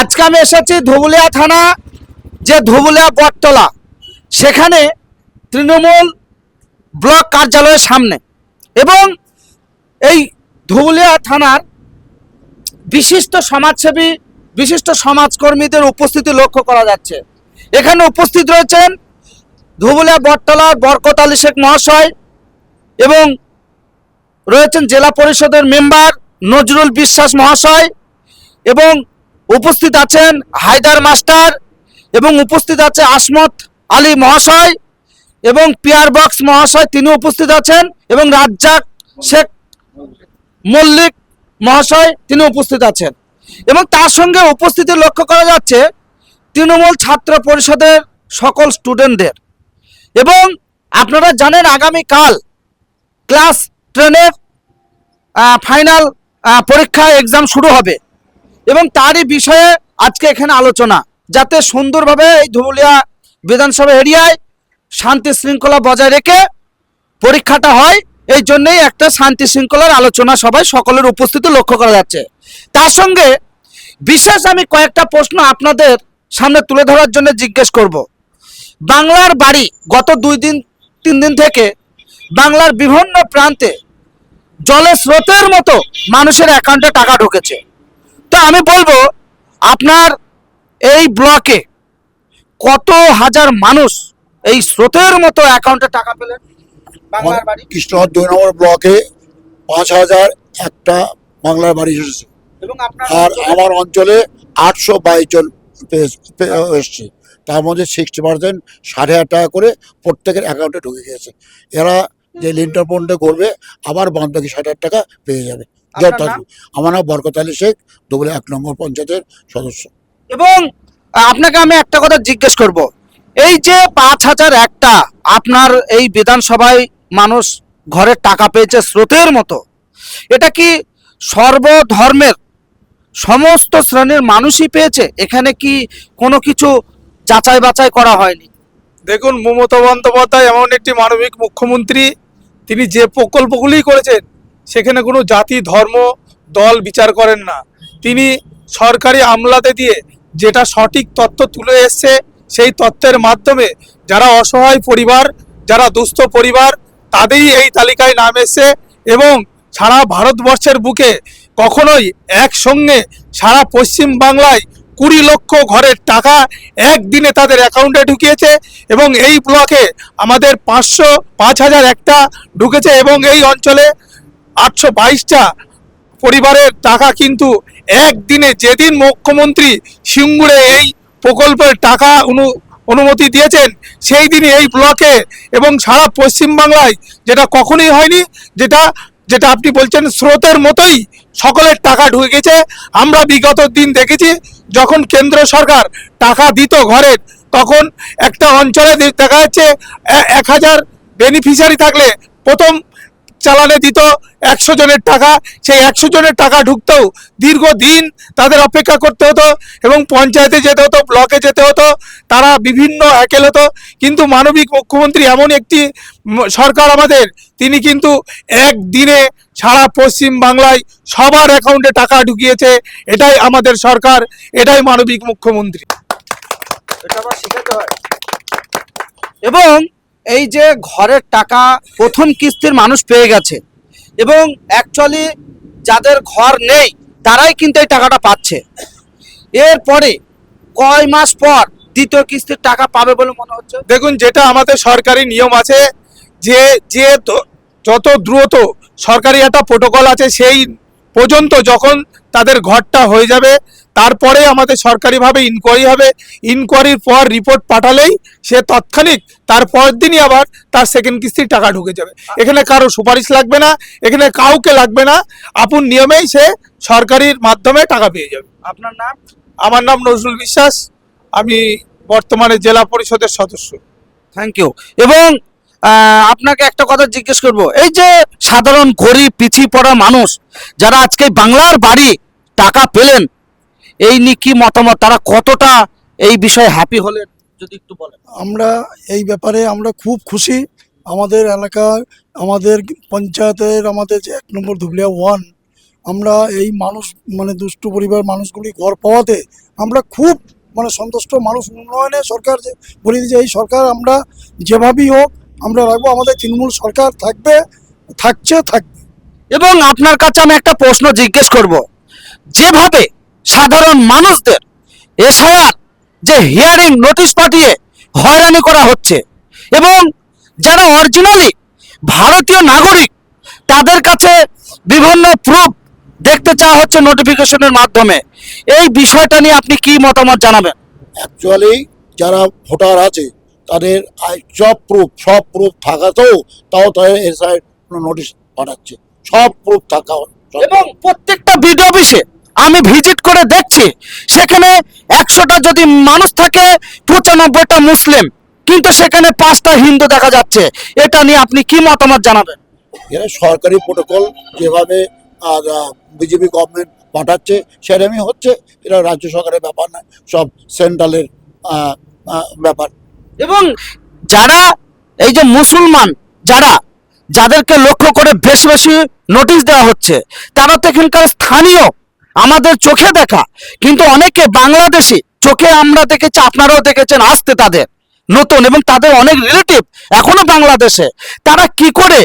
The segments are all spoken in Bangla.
আজকে আমি এসেছি ধুবুলিয়া থানা, যে ধুবুলিয়া বটতলা। সেখানে তৃণমূল ব্লক কার্যালয়ের সামনে। এবং এই ধুবুলিয়া থানার বিশিষ্ট সমাজসেবী, বিশিষ্ট সমাজকর্মীদের উপস্থিতি লক্ষ্য করা যাচ্ছে। এখানে উপস্থিত রয়েছেন ধুবুলিয়া বটতলার বরকত আলী শেখ মহাশয় এবং রয়েছেন জেলা পরিষদের মেম্বার নজরুল বিশ্বাস মহাশয় এবং উপস্থিত আছেন হায়দার মাস্টার এবং উপস্থিত আছে আসমত আলী মহাশয় এবং পিয়ার বক্স মহাশয় তিনি উপস্থিত আছেন এবং রাজ্জাক শেখ মল্লিক মহাশয় তিনি উপস্থিত আছেন। এবং তার সঙ্গে উপস্থিতি লক্ষ্য করা যাচ্ছে তৃণমূল ছাত্র পরিষদের সকল স্টুডেন্টদের এবং আপনারা জানেন আগামীকাল ক্লাস টেনের ফাইনাল পরীক্ষা এক্সাম শুরু হবে। এবং তারই বিষয়ে আজকে এখানে আলোচনা, যাতে সুন্দরভাবে এই ধুবুলিয়া বিধানসভা এরিয়ায় শান্তি শৃঙ্খলা বজায় রেখে পরীক্ষাটা হয়, এই জন্যই একটা শান্তি শৃঙ্খলার আলোচনা সবাই সকলের উপস্থিতি লক্ষ্য করা যাচ্ছে। তার সঙ্গে বিশেষ আমি কয়েকটা প্রশ্ন আপনাদের সামনে তুলে ধরার জন্য জিজ্ঞেস করব। বাংলার বাড়ি গত দুই দিন, তিন দিন থেকে বাংলার বিভিন্ন প্রান্তে জলের স্রোতের মতো মানুষের অ্যাকাউন্টে টাকা ঢুকেছে। তো আমি বলব আপনার এই ব্লকে কত হাজার মানুষ এই স্রোতের মতো অ্যাকাউন্টে টাকা পেলেন? বাংলার বাড়ি। কৃষ্ণহর দুই নম্বর ব্লকে পাঁচ হাজার একটা বাংলার বাড়ি এসেছে। এবং আপনার আর আমার অঞ্চলে আটশো বাইশ জন এসছে। তার মধ্যে সিক্সটি পার্সেন্ট সাড়ে হাজার টাকা করে প্রত্যেকের অ্যাকাউন্টে ঢুকে গিয়েছে। এরা যে লিন্টার পন্ডে করবে আবার বাদ বাকি ষাট হাজার টাকা পেয়ে যাবে। যথাযথ আমার নাম বরকত আলী শেখ দুবলে এক নম্বর পঞ্চায়েতের সদস্য। এবং আপনাকে আমি একটা কথা জিজ্ঞেস করব। এই যে পাঁচ হাজার একটা আপনার এই বিধানসভায় মানুষ ঘরের টাকা পেয়েছে স্রোতের মতো এটা কি সর্বধর্মের সমস্ত শ্রেণির মানুষই পেয়েছে? এখানে কি কোনো কিছু যাচাই বাছাই করা হয়নি? দেখুন মমতা বন্দ্যোপাধ্যায় এমন একটি মানবিক মুখ্যমন্ত্রী তিনি যে প্রকল্পগুলি করেছেন সেখানে কোনো জাতি, ধর্ম, দল বিচার করেন না। তিনি সরকারি আমলাতে দিয়ে যেটা সঠিক তথ্য তুলে এসছে, সেই তথ্যের মাধ্যমে যারা অসহায় পরিবার, যারা দুস্থ পরিবার, তাদেরই এই তালিকায় নাম এসছে এবং সারা ভারতবর্ষের বুকে কখনোই একসঙ্গে সারা পশ্চিম বাংলায় কুড়ি লক্ষ ঘরের টাকা একদিনে তাদের অ্যাকাউন্টে ঢুকিয়েছে এবং এই ব্লকে আমাদের পাঁচশো, পাঁচ হাজার একটা ঢুকেছে এবং এই অঞ্চলে আটশো বাইশটা পরিবারের টাকা কিন্তু একদিনে যেদিন মুখ্যমন্ত্রী সিঙ্গুরে এই প্রকল্পের টাকা অনু, অনুমতি দিয়েছেন, সেই দিনই এই ব্লকে এবং সারা পশ্চিমবাংলায় যেটা কখনোই হয়নি, যেটা যেটা আপনি বলছেন স্রোতের মতোই সকলের টাকা ঢুকে গেছে। আমরা বিগত দিন দেখেছি, যখন কেন্দ্র সরকার টাকা দিত ঘরের তখন একটা অঞ্চলে দেখা যাচ্ছে এক হাজার বেনিফিশিয়ারি থাকলে প্রথম চালানে দিত একশো জনের টাকা। সেই একশো জনের টাকা ঢুকতেও দীর্ঘদিন তাদের অপেক্ষা করতে হতো এবং পঞ্চায়েতে যেতে হতো ব্লকে যেতে হতো তারা বিভিন্ন একেল হতো। কিন্তু মানবিক মুখ্যমন্ত্রী এমন একটি সরকার আমাদের তিনি কিন্তু একদিনে সারা পশ্চিম বাংলায় সবার অ্যাকাউন্টে টাকা ঢুকিয়েছে। এটাই আমাদের সরকার এটাই মানবিক মুখ্যমন্ত্রী। এবং এই যে ঘরের টাকা প্রথম কিস্তির মানুষ পেয়ে গেছে এবং অ্যাকচুয়ালি যাদের ঘর নেই, তারাই কিন্তু এই টাকাটা পাচ্ছে। এরপরে কয় মাস পর দ্বিতীয় কিস্তির টাকা পাবে বলে মনে হচ্ছে? দেখুন, যেটা আমাদের সরকারি নিয়ম আছে, যে যে যত দ্রুত সরকারি একটা প্রোটোকল আছে, সেই পর্যন্ত যখন তাদের ঘরটা হয়ে যাবে। তারপরে আমাদের সরকারিভাবে ইনকোয়ারি হবে। ইনকোয়ারির পর রিপোর্ট পাঠালেই সে তৎক্ষণিক তার পরের দিনই আবার তার সেকেন্ড কিস্তির টাকা ঢুকে যাবে। এখানে কারও সুপারিশ লাগবে না এখানে কাউকে লাগবে না। আপন নিয়মেই সে সরকারির মাধ্যমে টাকা পেয়ে যাবে। আপনার নাম? আমার নাম নজরুল বিশ্বাস। আমি বর্তমানে জেলা পরিষদের সদস্য। থ্যাংক ইউ এবং আপনাকে একটা কথা জিজ্ঞেস করব। এই যে সাধারণ গরিব পিছিয়ে পড়া মানুষ, যারা আজকে বাংলার বাড়ি টাকা পেলেন, এই নিয়ে কি মতামত? তারা কতটা এই বিষয়ে হ্যাপি হলেন? যদি একটু বলেন। আমরা এই ব্যাপারে আমরা খুব খুশি। আমাদের এলাকার, আমাদের পঞ্চায়েতের, আমাদের যে এক নম্বর ধুবলিয়া ওয়ান আমরা এই মানুষ মানে দুষ্ট পরিবার মানুষগুলি ঘর পাওয়াতে আমরা খুব মানে সন্তুষ্ট মানুষ। উন্নয়নে সরকার যে, বলে দিয়েছে এই সরকার আমরা যেভাবেই হোক আমরা রাখব আমাদের তৃণমূল সরকার থাকবে থাকছে থাকবে। এবং আপনার কাছে আমি একটা প্রশ্ন জিজ্ঞেস করব। যেভাবে সাধারণ মানুষদের এসআইআর যে হিয়ারিং নোটিশ পাঠিয়ে হয়রানি করা হচ্ছে এবং যারা অরিজিনালি ভারতীয় নাগরিক তাদের কাছে বিভিন্ন প্রুফ দেখতে চাওয়া হচ্ছে নোটিফিকেশনের মাধ্যমে। এই বিষয়টা নিয়ে আপনি কি মতামত জানাবেন? অ্যাকচুয়ালি যারা ভোটার আছে তাদের সব প্রুফ সব প্রুফ থাকাতেও তাও তাদের এসআই নোটিশ পাঠাচ্ছে। সব প্রুফ থাকা এবং প্রত্যেকটা বিডিও অফিসে আমি ভিজিট করে দেখছি সেখানে একশোটা যদি মানুষ থাকে পঁচানব্বইটা মুসলিম। কিন্তু সেখানে পাঁচটা হিন্দু দেখা যাচ্ছে। এটা নিয়ে আপনি কি মতামত জানাবেন? এরা সরকারি প্রোটোকল যেভাবে আর বিজেপি গভর্নমেন্ট পাঠাচ্ছে সেরকমই হচ্ছে। এটা রাজ্য সরকারের ব্যাপার নয় সব সেন্ট্রালের ব্যাপার। এবং যারা, এই যে মুসলমান যারা, যাদেরকে লক্ষ্য করে বেশি বেশি নোটিশ দেওয়া হচ্ছে, তারা তো এখানকার স্থানীয়, আমাদের চোখে দেখা। কিন্তু অনেকে বাংলাদেশি, চোখে আমরা দেখেছি, আপনারাও দেখেছেন আসতে তাদের নতুন এবং তাদের অনেক রিলেটিভ এখনও বাংলাদেশে। তারা কি করে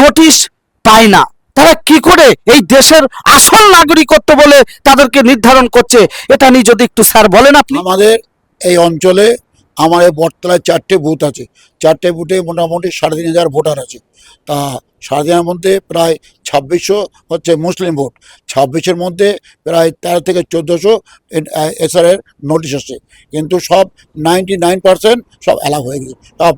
নোটিশ পায় না? তারা কি করে এই দেশের আসল নাগরিকত্ব বলে তাদেরকে নির্ধারণ করছে? এটা নিয়ে যদি একটু স্যার বলেন আপনি। আমাদের এই অঞ্চলে আমার এই বটতলায় চারটে বুথ আছে। চারটে বুথে মোটামুটি সাড়ে তিন হাজার ভোটার আছে। তা সাড়ে তিন মধ্যে প্রায় ছাব্বিশশো হচ্ছে মুসলিম ভোট। ছাব্বিশের মধ্যে প্রায় তেরো থেকে চোদ্দোশো এসআরের নোটিশ আসছে। কিন্তু সব নাইনটি নাইন পার্সেন্ট সব অ্যালাউ হয়ে গেছে। সব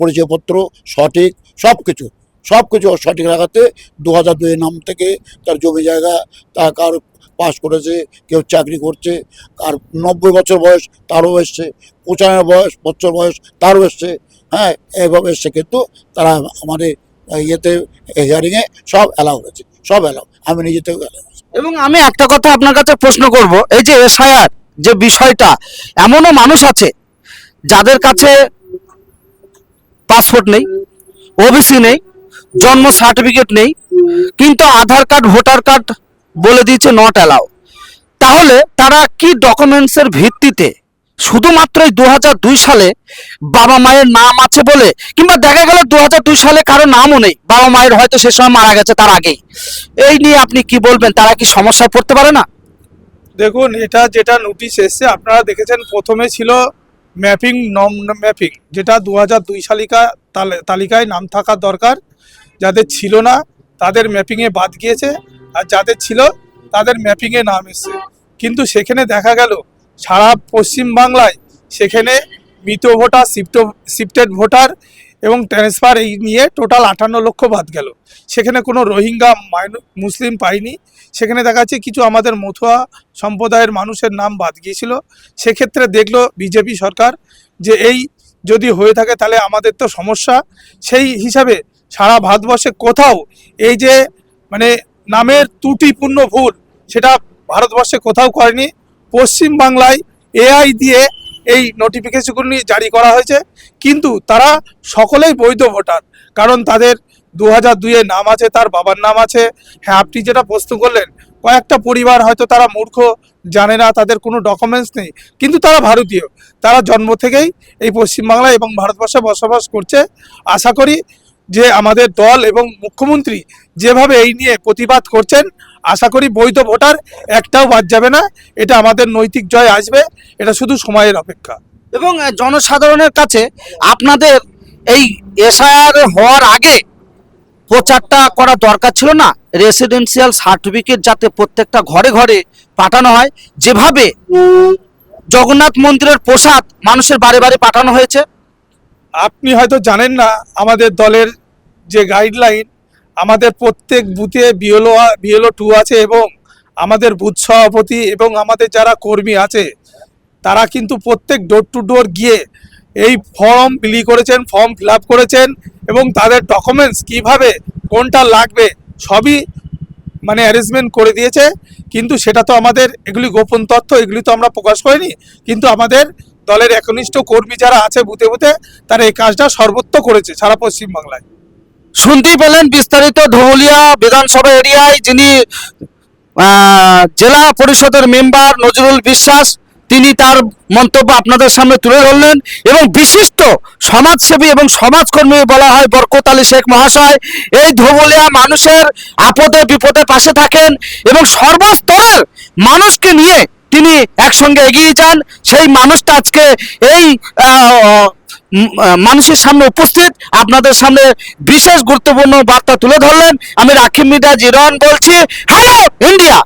পরিচয়পত্র সঠিক সব কিছু সব কিছু সঠিক রাখাতে দু হাজার দুইয়ের নাম থেকে তার জমি জায়গা, তা কার পাস করেছে, কেউ চাকরি করছে, আর নব্বই বছর বয়স তারও এসছে, পঁচানব্বই বয়স, বছর বয়স তারও এসছে হ্যাঁ এইভাবে এসছে, কিন্তু তারা আমাদের ইয়েতে হিয়ারিংয়ে সব অ্যালাউ হয়েছে সব অ্যালাউ আমি নিজে থেকে অ্যালাউ এবং আমি একটা কথা আপনার কাছে প্রশ্ন করব, এই যে এসআইআর যে বিষয়টা, এমনও মানুষ আছে যাদের কাছে পাসপোর্ট নেই ওবিসি নেই, জন্ম সার্টিফিকেট নেই, কিন্তু আধার কার্ড ভোটার কার্ড বলে দিয়েছে নট অ্যালাউ তাহলে তারা কি ডকুমেন্টসের ভিত্তিতে শুধুমাত্র এই দু সালে বাবা মায়ের নাম আছে বলে, কিংবা দেখা গেল দু সালে কারও নামও নেই, বাবা মায়ের হয়তো সে সময় মারা গেছে তার আগেই। এই নিয়ে আপনি কি বলবেন? তারা কি সমস্যায় পড়তে পারে না? দেখুন, এটা যেটা নোটিশ এসছে, আপনারা দেখেছেন প্রথমে ছিল ম্যাপিং নম ম্যাপিং যেটা দু হাজার দুই সালিকা তালে- তালিকায় নাম থাকা দরকার, যাদের ছিল না, তাদের ম্যাপিংয়ে বাদ গিয়েছে। আর যাদের ছিল, তাদের ম্যাপিংয়ে নাম এসছে। কিন্তু সেখানে দেখা গেল, সারা পশ্চিম বাংলায় সেখানে মৃত ভোটার, শিফট শিফটেড ভোটার এবং ট্রান্সফার এই নিয়ে টোটাল আটান্ন লক্ষ বাদ গেল। সেখানে কোনো রোহিঙ্গা মুসলিম পাইনি সেখানে দেখা যাচ্ছে কিছু আমাদের মথুয়া সম্প্রদায়ের মানুষের নাম বাদ গিয়েছিল। সেক্ষেত্রে দেখল বিজেপি সরকার যে এই যদি হয়ে থাকে তাহলে আমাদের তো সমস্যা। সেই হিসাবে সারা ভারতবর্ষে কোথাও এই যে মানে নামের ত্রুটিপূর্ণ ভুল। সেটা ভারতবর্ষে কোথাও করেনি। পশ্চিম বাংলায় এআই দিয়ে এই নোটিফিকেশনগুলি জারি করা হয়েছে। কিন্তু তারা সকলেই বৈধ ভোটার। কারণ তাদের দু হাজার দুইয়ে নাম আছে, তার বাবার নাম আছে। হ্যাঁ আপনি যেটা প্রশ্ন করলেন, কয়েকটা পরিবার হয়তো তারা মূর্খ, জানে না, তাদের কোনো ডকুমেন্টস নেই। কিন্তু তারা ভারতীয়। তারা জন্ম থেকেই এই পশ্চিমবাংলায় এবং ভারতবর্ষে বসবাস করছে। আশা করি যে আমাদের দল এবং মুখ্যমন্ত্রী যেভাবে এই নিয়ে প্রতিবাদ করছেন, আশা করি বৈধ ভোটার একটাও বাদ যাবে না। এটা আমাদের নৈতিক জয় আসবে, এটা শুধু সময়ের অপেক্ষা। এবং জনসাধারণের কাছে আপনাদের এই এসআইআর হওয়ার আগে প্রচারটা করা দরকার ছিল না? রেসিডেন্সিয়াল সার্টিফিকেট যাতে প্রত্যেকটা ঘরে ঘরে পাঠানো হয়। যেভাবে জগন্নাথ মন্দিরের প্রসাদ মানুষের বারে বারে পাঠানো হয়েছে আপনি হয়তো জানেন না, আমাদের দলের যে গাইডলাইন আমাদের প্রত্যেক বুথে বিএলও বিএলও টু আছে এবং আমাদের বুথ সভাপতি এবং আমাদের যারা কর্মী আছে, তারা কিন্তু প্রত্যেক ডোর টু ডোর গিয়ে এই ফর্ম বিলি করেছেন ফর্ম ফিল করেছেন এবং তাদের ডকুমেন্টস কীভাবে, কোনটা লাগবে, সবই মানে অ্যারেঞ্জমেন্ট করে দিয়েছে। কিন্তু সেটা তো আমাদের, এগুলি গোপন তথ্য, এগুলি তো আমরা প্রকাশ করিনি। কিন্তু আমাদের দলের একনিষ্ঠ কর্মী যারা আছে বুথে বুথে, তারা এই কাজটা সর্বত্র করেছে সারা পশ্চিমবাংলায়। শুনতেই পেলেন বিস্তারিত ধৌলিয়া বিধানসভা এরিয়ায় যিনি জেলা পরিষদের মেম্বার নজরুল বিশ্বাস, তিনি তার মন্তব্য আপনাদের সামনে তুলে ধরলেন এবং বিশিষ্ট সমাজসেবী এবং সমাজকর্মী বলা হয় বরকত আলী শেখ মহাশয়, এই ধবলিয়া মানুষের আপদে বিপদে পাশে থাকেন এবং সর্বস্তরের মানুষকে নিয়ে তিনি একসঙ্গে এগিয়ে যান। সেই মানুষটা আজকে এই মানুষের সামনে উপস্থিত। আপনাদের সামনে বিশেষ গুরুত্বপূর্ণ বার্তা তুলে ধরলেন। আমি রাখিব মিদা জিরন বলছি হ্যালো ইন্ডিয়া!